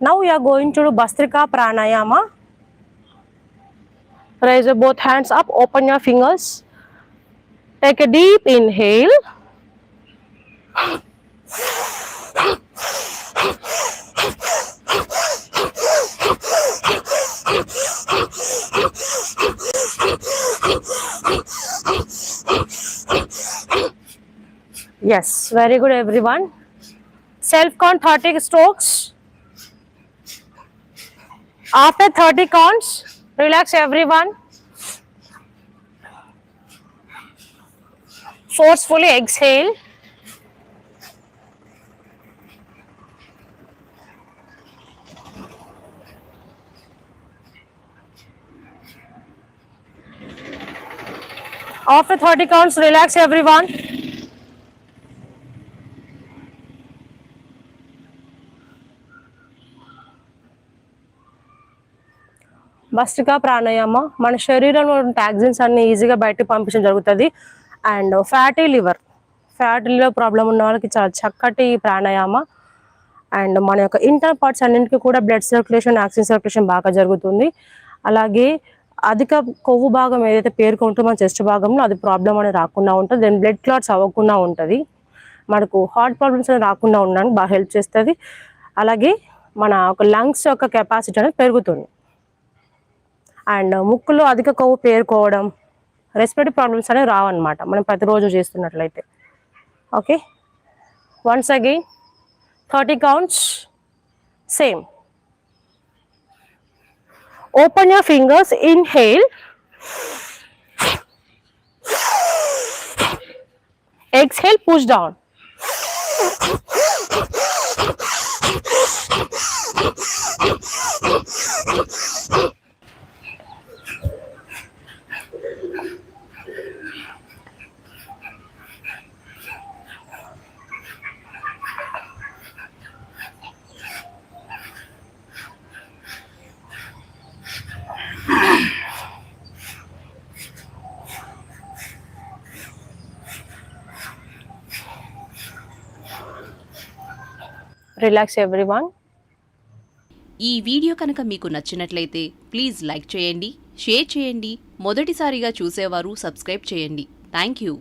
Now we are going to do Bastrika Pranayama. Raise both hands up, open your fingers. Take a deep inhale. Yes, very good everyone. Self count 30 strokes. After 30 counts, relax everyone. Forcefully exhale. After 30 counts, relax everyone. బస్ట్గా pranayama. మన శరీరంలో toxins అన్ని ఈజీగా బయటకు పంపించడం జరుగుతుంది. And fatty liver. Fatty liver problem ఉన్న వాళ్ళకి చాలా చక్కటి ప్రాణాయామ. అండ్ మన యొక్క ఇంటర్ పార్ట్స్ అన్నింటికి కూడా బ్లడ్ సర్క్యులేషన్ ఆక్సిజన్ సర్క్యులేషన్ బాగా జరుగుతుంది. అలాగే అధిక కొవ్వు భాగం ఏదైతే పేర్కొంటుందో మన చెస్ట్ భాగంలో అది ప్రాబ్లం అనేది రాకుండా ఉంటుంది. దెన్ బ్లడ్ క్లాట్స్ అవ్వకుండా ఉంటుంది. మనకు హార్ట్ ప్రాబ్లమ్స్ అనేది రాకుండా ఉండడానికి బాగా హెల్ప్ చేస్తుంది. అలాగే మన ఒక లంగ్స్ యొక్క కెపాసిటీ అనేది పెరుగుతుంది. అండ్ ముక్కులో అధిక కొవ్వు పేరుకోవడం రెస్పిరేటరీ ప్రాబ్లమ్స్ అనేవి రావన్నమాట. మనం ప్రతిరోజు చేస్తున్నట్లయితే. Okay? Once again thirty counts same open your fingers inhale exhale push down relax everyone ఈ వీడియో కనుక మీకు నచ్చినట్లయితే ప్లీజ్ లైక్ చేయండి షేర్ చేయండి మొదటిసారిగా చూసేవారు సబ్స్క్రైబ్ చేయండి. Thank you